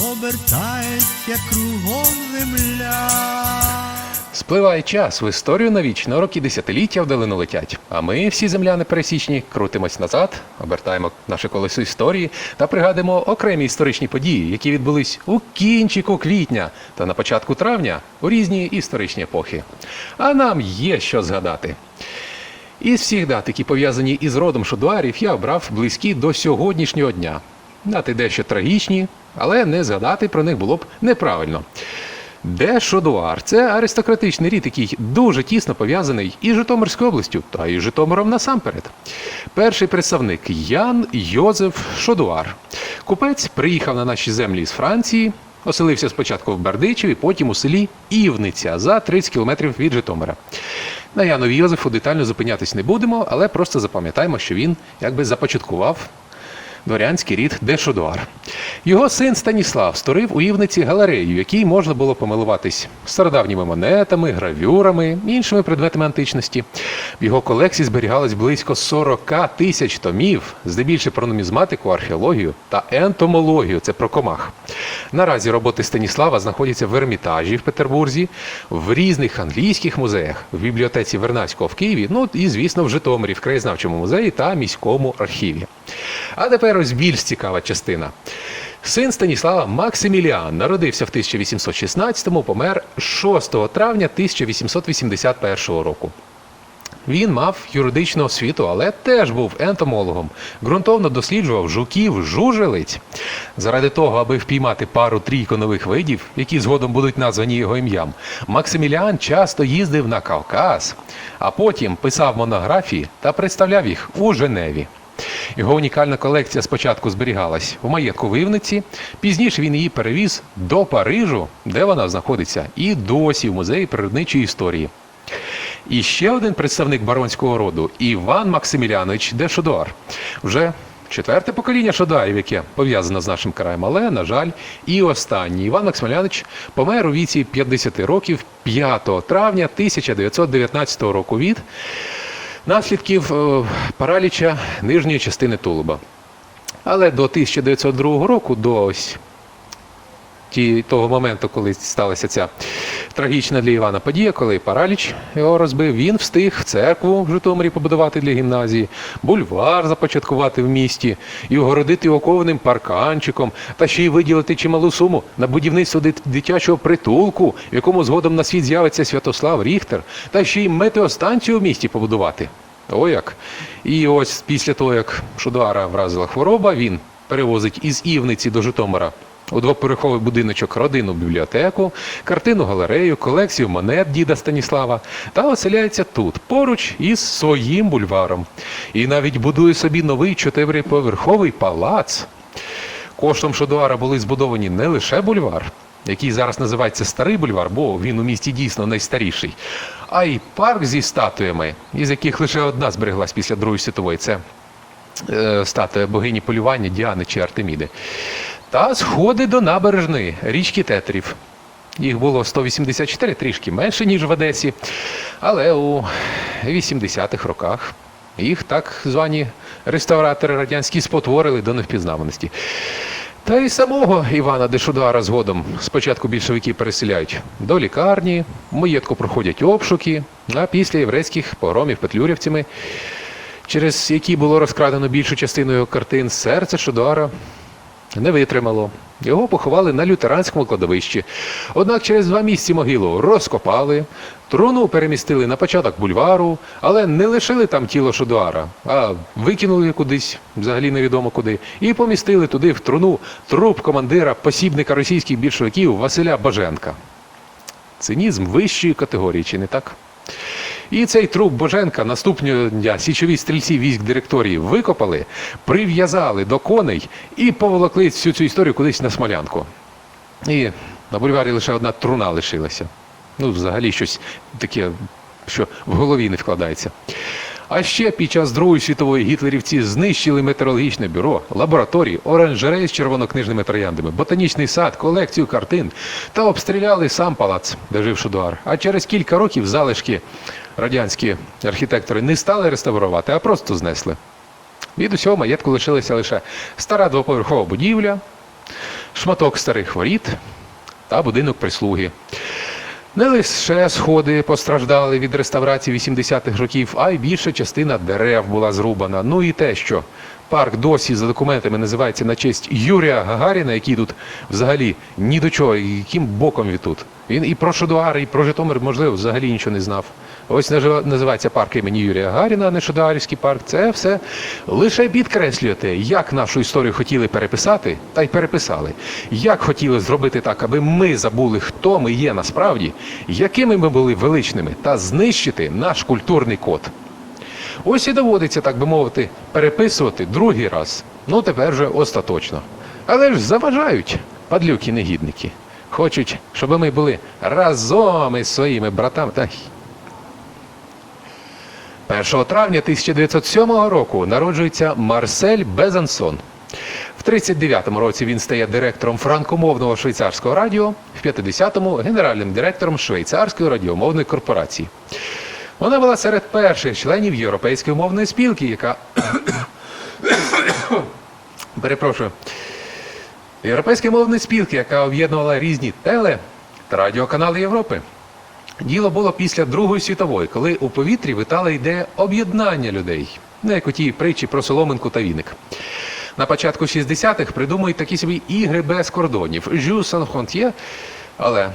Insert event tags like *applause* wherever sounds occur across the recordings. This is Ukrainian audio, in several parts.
обертається кругом земля. Спливає час в історію навічно, роки десятиліття вдалину летять. А ми, всі земляни пересічні, крутимось назад, обертаємо наше колесо історії та пригадуємо окремі історичні події, які відбулись у кінчику квітня та на початку травня у різні історичні епохи. А нам є що згадати. Із всіх дат, які пов'язані із родом шудуарів, я обрав близькі до сьогоднішнього дня. Дати дещо трагічні, але не згадати про них було б неправильно. Де Шодуар? Це аристократичний рід, який дуже тісно пов'язаний із Житомирською областю та і Житомиром насамперед. Перший представник Ян Йозеф Шодуар. Купець приїхав на наші землі з Франції, оселився спочатку в Бердичеві, потім у селі Івниця за 30 кілометрів від Житомира. На Янові Йозефу детально зупинятись не будемо, але просто запам'ятаємо, що він якби започаткував дворянський рід Дешодуар. Його син Станіслав створив у Івниці галерею, якій можна було помилуватись стародавніми монетами, гравюрами, іншими предметами античності. В його колекції зберігалось близько 40 тисяч томів, здебільшого про нумізматику, археологію та ентомологію. Це про комах. Наразі роботи Станіслава знаходяться в Ермітажі в Петербурзі, в різних англійських музеях, в бібліотеці Вернадського в Києві, ну і, звісно, в Житомирі, в краєзнавчому музеї та міському архіві. А тепер ось більш цікава частина. Син Станіслава Максиміліан народився в 1816-му, помер 6 травня 1881 року. Він мав юридичну освіту, але теж був ентомологом. Ґрунтовно досліджував жуків, жужелиць. Заради того, аби впіймати пару трійко нових видів, які згодом будуть названі його ім'ям, Максиміліан часто їздив на Кавказ, а потім писав монографії та представляв їх у Женеві. Його унікальна колекція спочатку зберігалась в маєтку Вивниці, пізніше він її перевіз до Парижу, де вона знаходиться, і досі в музеї природничої історії. І ще один представник баронського роду Іван Максимілянович де Шодуар. Вже четверте покоління Шодуарів, яке пов'язано з нашим краєм, але, на жаль, і останній Іван Максимілянович помер у віці 50 років 5 травня 1919 року від наслідків е, параліча нижньої частини тулуба. Але до 1902 року, до ось ті, того моменту, коли сталася ця трагічна для Івана подія, коли параліч його розбив, він встиг церкву в Житомирі побудувати для гімназії, бульвар започаткувати в місті і огородити його кованим парканчиком, та ще й виділити чималу суму на будівництво дитячого притулку, в якому згодом на світ з'явиться Святослав Ріхтер, та ще й метеостанцію в місті побудувати. О як. І ось після того, як Шудуара вразила хвороба, він перевозить із Івниці до Житомира у двоповерховий будиночок родинну бібліотеку, картину галерею, колекцію монет діда Станіслава та оселяється тут, поруч із своїм бульваром. І навіть будує собі новий чотириповерховий палац. Коштом Шодуара були збудовані не лише бульвар, який зараз називається Старий бульвар, бо він у місті дійсно найстаріший, а й парк зі статуями, із яких лише одна збереглась після Другої світової. Це е, статуя богині полювання Діани чи Артеміди. Та сходи до набережної річки Тетерів. Їх було 184, трішки менше, ніж в Одесі. Але у 80-х роках їх так звані реставратори радянські спотворили до невпізнаваності. Та й самого Івана Дешудара згодом спочатку більшовики переселяють до лікарні, маєтку проходять обшуки, а після єврейських погромів петлюрівцями, через які було розкрадено більшу частину його картин, серце Шудуара не витримало. Його поховали на лютеранському кладовищі. Однак через два місяці могилу розкопали, труну перемістили на початок бульвару, але не лишили там тіло Шудуара, а викинули кудись, взагалі невідомо куди, і помістили туди в труну труп командира посібника російських більшовиків Василя Баженка. Цинізм вищої категорії, чи не так? І цей труп Боженка наступного дня січові стрільці військ директорії викопали, прив'язали до коней і поволокли всю цю історію кудись на Смолянку. І На бульварі лише одна труна лишилася. Ну, взагалі щось таке, що в голові не вкладається. А ще під час Другої світової гітлерівці знищили метеорологічне бюро, лабораторії, оранжереї з червонокнижними трояндами, ботанічний сад, колекцію картин та обстріляли сам палац, де жив Шудуар. А через кілька років залишки радянські архітектори не стали реставрувати, а просто знесли. Від усього маєтку лишилася лише стара двоповерхова будівля, шматок старих воріт та будинок прислуги. Не лише сходи постраждали від реставрації 80-х років, а й більша частина дерев була зрубана. Ну і те, що парк досі за документами називається на честь Юрія Гагаріна, який тут взагалі ні до чого, яким боком він тут. Він і про Шодуар, і про Житомир, можливо, взагалі нічого не знав. Ось називається парк імені Юрія Гагаріна, а не Шодуарівський парк. Це все лише підкреслює те, як нашу історію хотіли переписати, та й переписали. Як хотіли зробити так, аби ми забули, хто ми є насправді, якими ми були величними, та знищити наш культурний код. Ось і доводиться, так би мовити, переписувати другий раз. Ну тепер вже остаточно. Але ж заважають падлюки-негідники. Хочуть, щоб ми були разом із своїми братами. Та й. 1 травня 1907 року народжується Марсель Безансон. В 39-му році він стає директором франкомовного швейцарського радіо, в 50-му генеральним директором швейцарської радіомовної корпорації. Вона була серед перших членів Європейської мовної спілки, яка. *coughs* Перепрошую. Європейської мовної спілки, яка об'єднувала різні теле та радіоканали Європи. Діло було після Другої світової, коли у повітрі витала ідея об'єднання людей, не як у тій притчі про Соломинку та Віник. На початку 60-х придумують такі собі ігри без кордонів Жю сан фронтє, але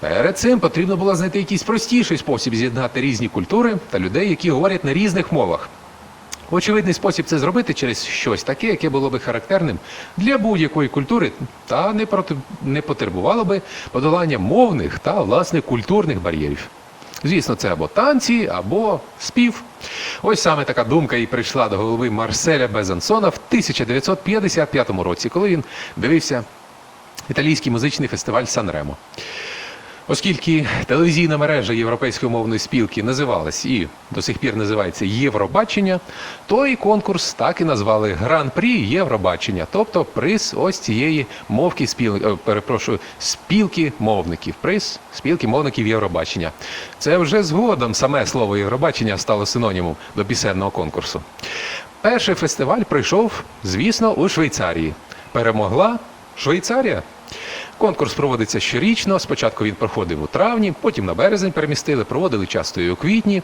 перед цим потрібно було знайти якийсь простіший спосіб з'єднати різні культури та людей, які говорять на різних мовах. Очевидний спосіб це зробити через щось таке, яке було би характерним для будь-якої культури, та не, проти... не потребувало би подолання мовних та власне культурних бар'єрів. Звісно, це або танці, або спів. Ось саме така думка і прийшла до голови Марселя Безансона в 1955 році, коли він дивився італійський музичний фестиваль Сан-Ремо. Оскільки телевізійна мережа Європейської мовної спілки називалась і до сих пір називається Євробачення, то і конкурс так і назвали Гран-прі Євробачення, тобто приз ось цієї мовки спіл... е, перепрошую, спілки мовників. Приз спілки мовників Євробачення. Це вже згодом саме слово Євробачення стало синонімом до пісенного конкурсу. Перший фестиваль пройшов, звісно, у Швейцарії. Перемогла Швейцарія. Конкурс проводиться щорічно. Спочатку він проходив у травні, потім на березень перемістили, проводили часто і у квітні.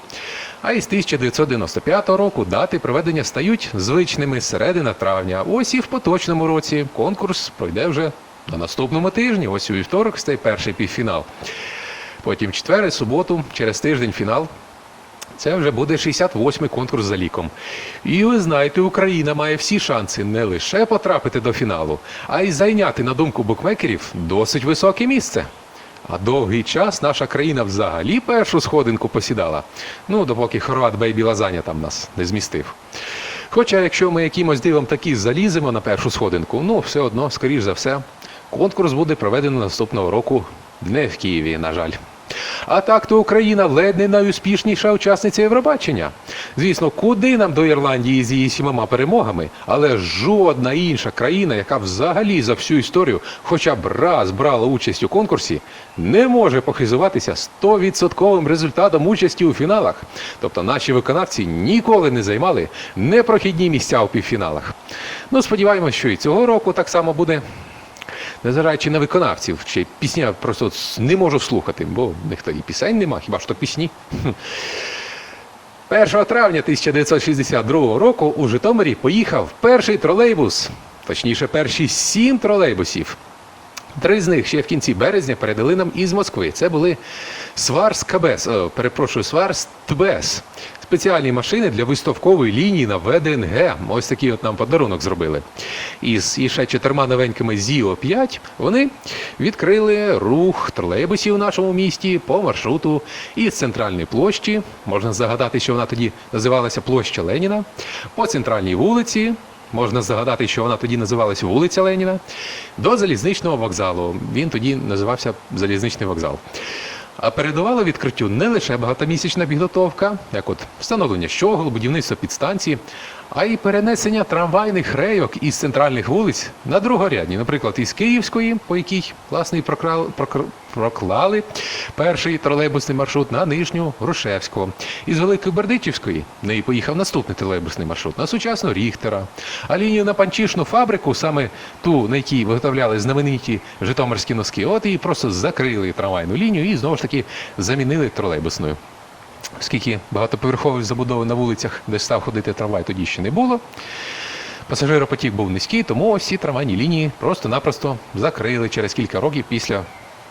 А із 1995 року дати проведення стають звичними з середини травня. Ось і в поточному році конкурс пройде вже на наступному тижні. Ось у вівторок стає перший півфінал. Потім четвер суботу, через тиждень фінал. Це вже буде 68-й конкурс за ліком. І ви знаєте, Україна має всі шанси не лише потрапити до фіналу, а й зайняти, на думку букмекерів, досить високе місце. А довгий час наша країна взагалі першу сходинку посідала. Ну, допоки хорват Бейбі Лазаня там нас не змістив. Хоча, якщо ми якимось дивом таки заліземо на першу сходинку, ну все одно, скоріш за все, конкурс буде проведено наступного року не в Києві, на жаль. А так то Україна ледь не найуспішніша учасниця Євробачення. Звісно, куди нам до Ірландії з її сімома перемогами, але жодна інша країна, яка взагалі за всю історію хоча б раз брала участь у конкурсі, не може похизуватися 100% результатом участі у фіналах. Тобто наші виконавці ніколи не займали непрохідні місця у півфіналах. Ну, сподіваємось, що і цього року так само буде. Незважаючи на виконавців, чи пісні я просто не можу слухати, бо в них тоді пісень нема, хіба що пісні. 1 травня 1962 року у Житомирі поїхав перший тролейбус, точніше, перші сім тролейбусів. Три з них ще в кінці березня передали нам із Москви. Це були Сварс КБС, о, перепрошую, Сварс ТБС. Спеціальні машини для виставкової лінії на ВДНГ. Ось такий от нам подарунок зробили. Із і ще чотирма новенькими ЗІО-5 вони відкрили рух тролейбусів в нашому місті по маршруту із центральної площі. Можна загадати, що вона тоді називалася площа Леніна, по центральній вулиці Можна здогадати, що вона тоді називалась вулиця Леніна, до залізничного вокзалу. Він тоді називався Залізничний вокзал. А передувало відкриттю не лише багатомісячна підготовка, як от встановлення щогол, будівництво підстанції, а й перенесення трамвайних рейок із центральних вулиць на другорядні, наприклад, із Київської, по якій власне прокрал- прокр- проклали перший тролейбусний маршрут на нижню Грушевського. Із Великої Бердичівської неї поїхав наступний тролейбусний маршрут на сучасну Ріхтера. А лінію на панчішну фабрику, саме ту, на якій виготовляли знамениті житомирські носки, от її просто закрили трамвайну лінію і знову ж таки замінили тролейбусною. Оскільки багатоповерхової забудови на вулицях, де став ходити трамвай, тоді ще не було. Пасажиропотік був низький, тому всі трамвайні лінії просто-напросто закрили через кілька років після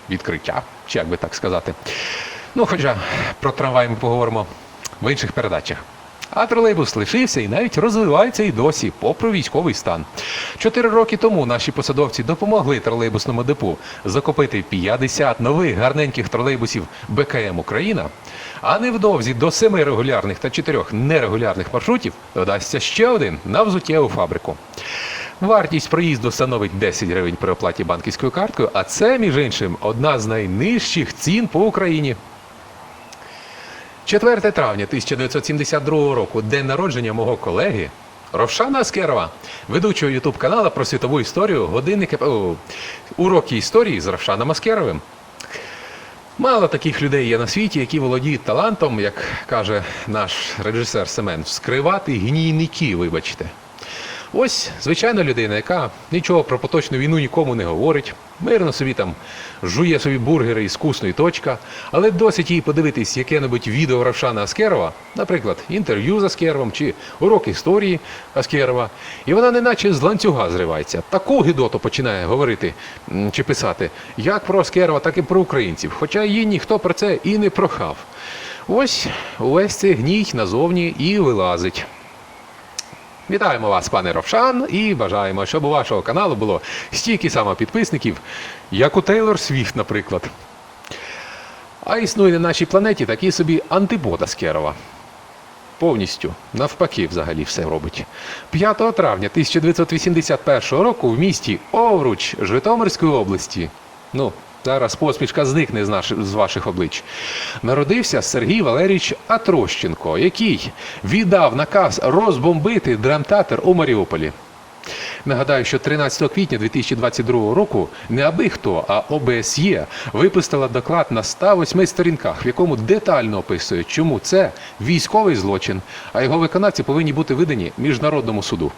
відкриття, чи як би так сказати. Ну, хоча про трамвай ми поговоримо в інших передачах. А тролейбус лишився і навіть розвивається і досі, попри військовий стан. Чотири роки тому наші посадовці допомогли тролейбусному депу закупити 50 нових гарненьких тролейбусів БКМ Україна. А невдовзі до семи регулярних та чотирьох нерегулярних маршрутів додасться ще один на взуттєву фабрику. Вартість проїзду становить 10 гривень при оплаті банківською карткою, а це, між іншим, одна з найнижчих цін по Україні. 4 травня 1972 року, день народження мого колеги Ровшана Аскерова, ведучого ютуб канала про світову історію годинники о, уроки історії з Ровшаном Аскеровим. Мало таких людей є на світі, які володіють талантом, як каже наш режисер Семен, вскривати гнійники, вибачте. Ось звичайна людина, яка нічого про поточну війну нікому не говорить, мирно собі там жує собі бургери із вкусної точка, але досить їй подивитись яке-небудь відео Равшана Аскерова, наприклад, інтерв'ю з Аскеровим чи урок історії Аскерова, і вона неначе з ланцюга зривається. Таку гидоту починає говорити чи писати, як про Аскерова, так і про українців, хоча її ніхто про це і не прохав. Ось увесь цей гній назовні і вилазить. Вітаємо вас, пане Ровшан, і бажаємо, щоб у вашого каналу було стільки само підписників, як у Тейлор Свіфт, наприклад. А існує на нашій планеті такий собі антипода Скерова. Повністю, навпаки, взагалі все робить. 5 травня 1981 року в місті Овруч Житомирської області. Ну, зараз посмішка зникне з, наших, з ваших облич. Народився Сергій Валерійович Атрощенко, який віддав наказ розбомбити драмтеатр у Маріуполі. Нагадаю, що 13 квітня 2022 року не аби хто, а ОБСЄ випустила доклад на 108 сторінках, в якому детально описує, чому це військовий злочин, а його виконавці повинні бути видані міжнародному суду.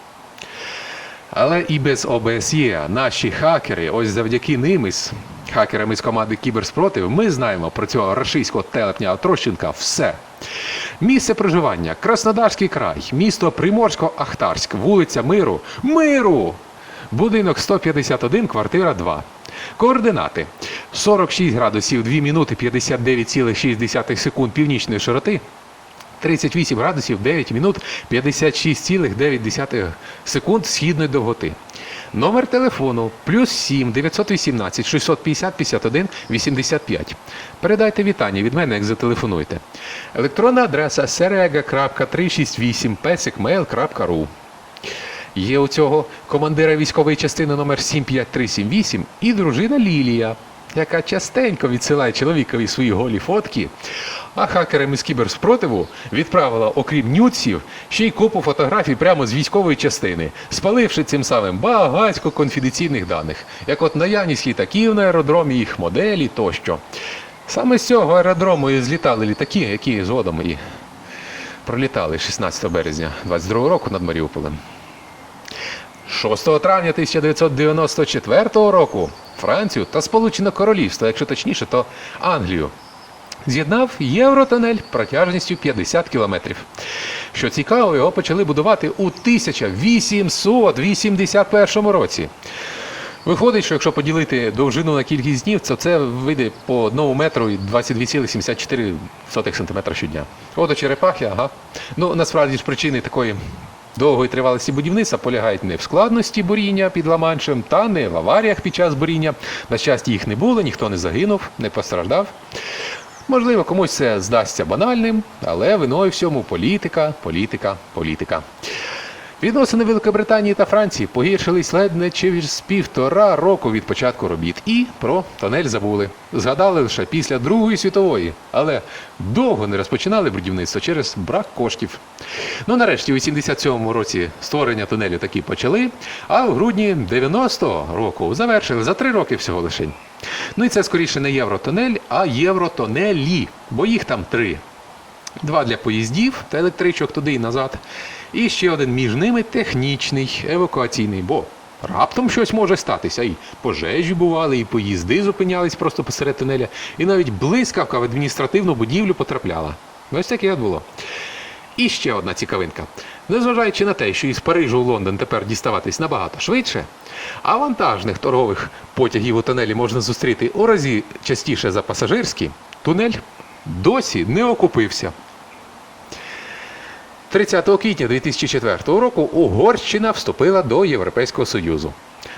Але і без ОБСЄ наші хакери, ось завдяки ним із хакерами з команди Кіберспротив, ми знаємо про цього рашистського телепня Отрощенка все. Місце проживання Краснодарський край, місто Приморсько-Ахтарськ, вулиця Миру. Миру! Будинок 151, квартира 2. Координати 46 градусів 2 минути 59,6 секунд північної широти. 38 градусів 9 минут 56,9 секунд східної довготи. Номер телефону плюс 7 918 650 51 85. Передайте вітання від мене, як зателефонуєте. Електронна адреса serega.368 pesikmail.ru Є у цього командира військової частини номер 75378 і дружина Лілія, яка частенько відсилає чоловікові свої голі фотки, а хакерам із кіберспротиву відправила, окрім нюців, ще й купу фотографій прямо з військової частини, спаливши цим самим багатько конфіденційних даних, як от наявність літаків на аеродромі, їх моделі тощо. Саме з цього аеродрому і злітали літаки, які згодом і пролітали 16 березня 22 року над Маріуполем. 6 травня 1994 року Францію та Сполучене Королівство, якщо точніше, то Англію. З'єднав Євротунель протяжністю 50 кілометрів. Що цікаво, його почали будувати у 1881 році. Виходить, що якщо поділити довжину на кількість днів, то це вийде по одному метру і 22,74 см щодня. От черепахи, ага. Ну, насправді ж причини такої довгої тривалості будівництва полягають не в складності буріння під Ла-Маншем та не в аваріях під час буріння. На щастя, їх не було, ніхто не загинув, не постраждав. Можливо, комусь це здасться банальним, але виною всьому політика, політика, політика. Відносини Великобританії та Франції погіршились ледь не через півтора року від початку робіт. І про тонель забули. Згадали лише після Другої світової, але довго не розпочинали будівництво через брак коштів. Ну, нарешті, у 87-му році створення тунелю таки почали, а в грудні 90-го року завершили за три роки всього лише. Ну і це скоріше не євротунель, а євротонелі, бо їх там три. Два для поїздів та електричок туди і назад. І ще один між ними технічний, евакуаційний, бо раптом щось може статися. І пожежі бували, і поїзди зупинялись просто посеред тунеля, і навіть блискавка в адміністративну будівлю потрапляла. Ось таке було. І ще одна цікавинка. Незважаючи на те, що із Парижу у Лондон тепер діставатись набагато швидше, а вантажних торгових потягів у тунелі можна зустріти у разі частіше за пасажирські, тунель досі не окупився. 30 квітня 2004 року Угорщина вступила до Європейського Союзу.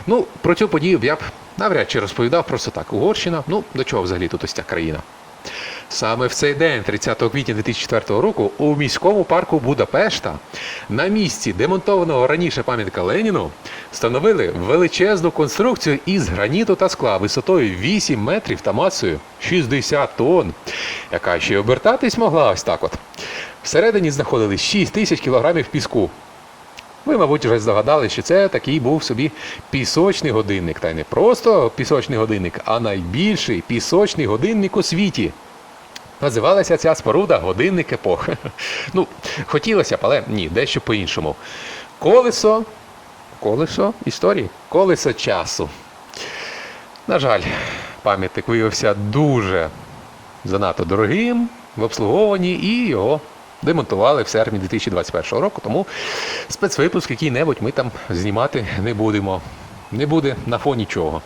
Ну, про цю подію я б навряд чи розповідав просто так. Угорщина, ну до чого взагалі тут ось ця країна? Саме в цей день, 30 квітня 2004 року, у міському парку Будапешта на місці демонтованого раніше пам'ятника Леніну встановили величезну конструкцію із граніту та скла висотою 8 метрів та масою 60 тонн, яка ще й обертатись могла ось так от. Всередині знаходились 6 тисяч кілограмів піску. Ви, мабуть, вже здогадали, що це такий був собі пісочний годинник. Та й не просто пісочний годинник, а найбільший пісочний годинник у світі. Називалася ця споруда годинник епох. Ну, хотілося б, але ні, дещо по-іншому. Колесо, колесо історії, колесо часу. На жаль, пам'ятник виявився дуже занадто дорогим в обслуговуванні і його демонтували в серпні 2021 року. Тому спецвипуск який-небудь ми там знімати не будемо. Не буде на фоні чого.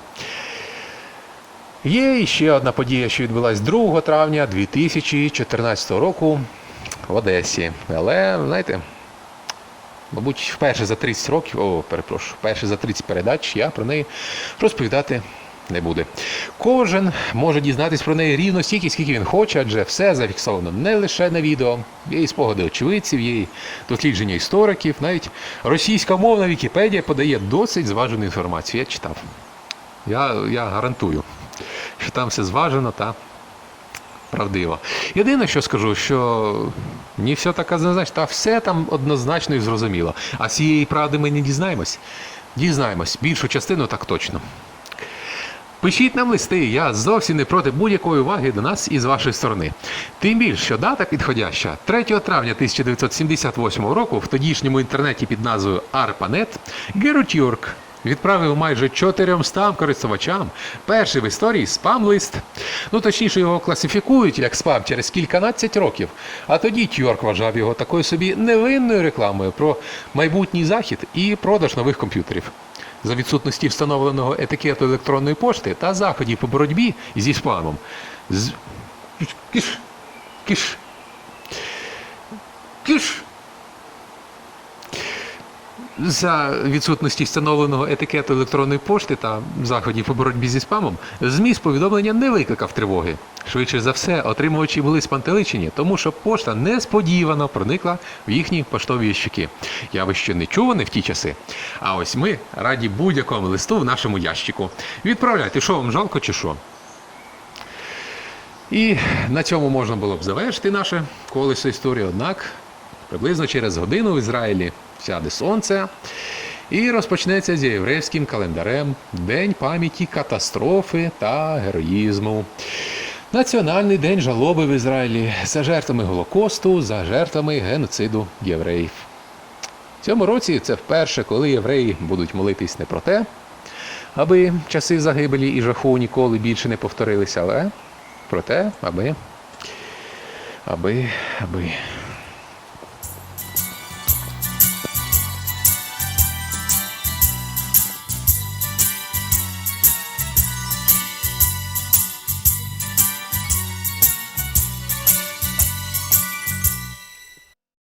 Є ще одна подія, що відбулася 2 травня 2014 року в Одесі. Але, знаєте, мабуть, вперше за 30 років, о, перепрошую, вперше за 30 передач я про неї розповідати не буде. Кожен може дізнатись про неї рівно стільки, скільки він хоче, адже все зафіксовано не лише на відео, є і спогади очевидців, є і дослідження істориків. Навіть російськомовна Вікіпедія подає досить зважену інформацію. Я читав. Я, я гарантую, що там все зважено та правдиво. Єдине, що скажу, що не все так однозначно, та все там однозначно і зрозуміло. А цієї правди ми не дізнаємось. Дізнаємось, більшу частину так точно. Пишіть нам листи, я зовсім не проти будь-якої уваги до нас і з вашої сторони. Тим більше, що дата підходяща 3 травня 1978 року в тодішньому інтернеті під назвою ARPANET Герут Йорк відправив майже 400 користувачам перший в історії спам-лист. Ну точніше, його класифікують як спам через кільканадцять років. А тоді Тьорк вважав його такою собі невинною рекламою про майбутній захід і продаж нових комп'ютерів. За відсутності встановленого етикету електронної пошти та заходів по боротьбі зі спамом. З... Киш, киш, киш. За відсутності встановленого етикету електронної пошти та заходів по боротьбі зі спамом, зміст повідомлення не викликав тривоги. Швидше за все, отримувачі були спантеличені, тому що пошта несподівано проникла в їхні поштові ящики. Явище не чуване в ті часи. А ось ми раді будь-якому листу в нашому ящику. Відправляйте, що вам жалко чи що. І на цьому можна було б завершити наше колесо історії. Однак приблизно через годину в Ізраїлі сяде сонце і розпочнеться з єврейським календарем День пам'яті катастрофи та героїзму. Національний день жалоби в Ізраїлі за жертвами Голокосту, за жертвами геноциду євреїв. В цьому році це вперше, коли євреї будуть молитись не про те, аби часи загибелі і жаху ніколи більше не повторилися, але про те, аби, аби, аби.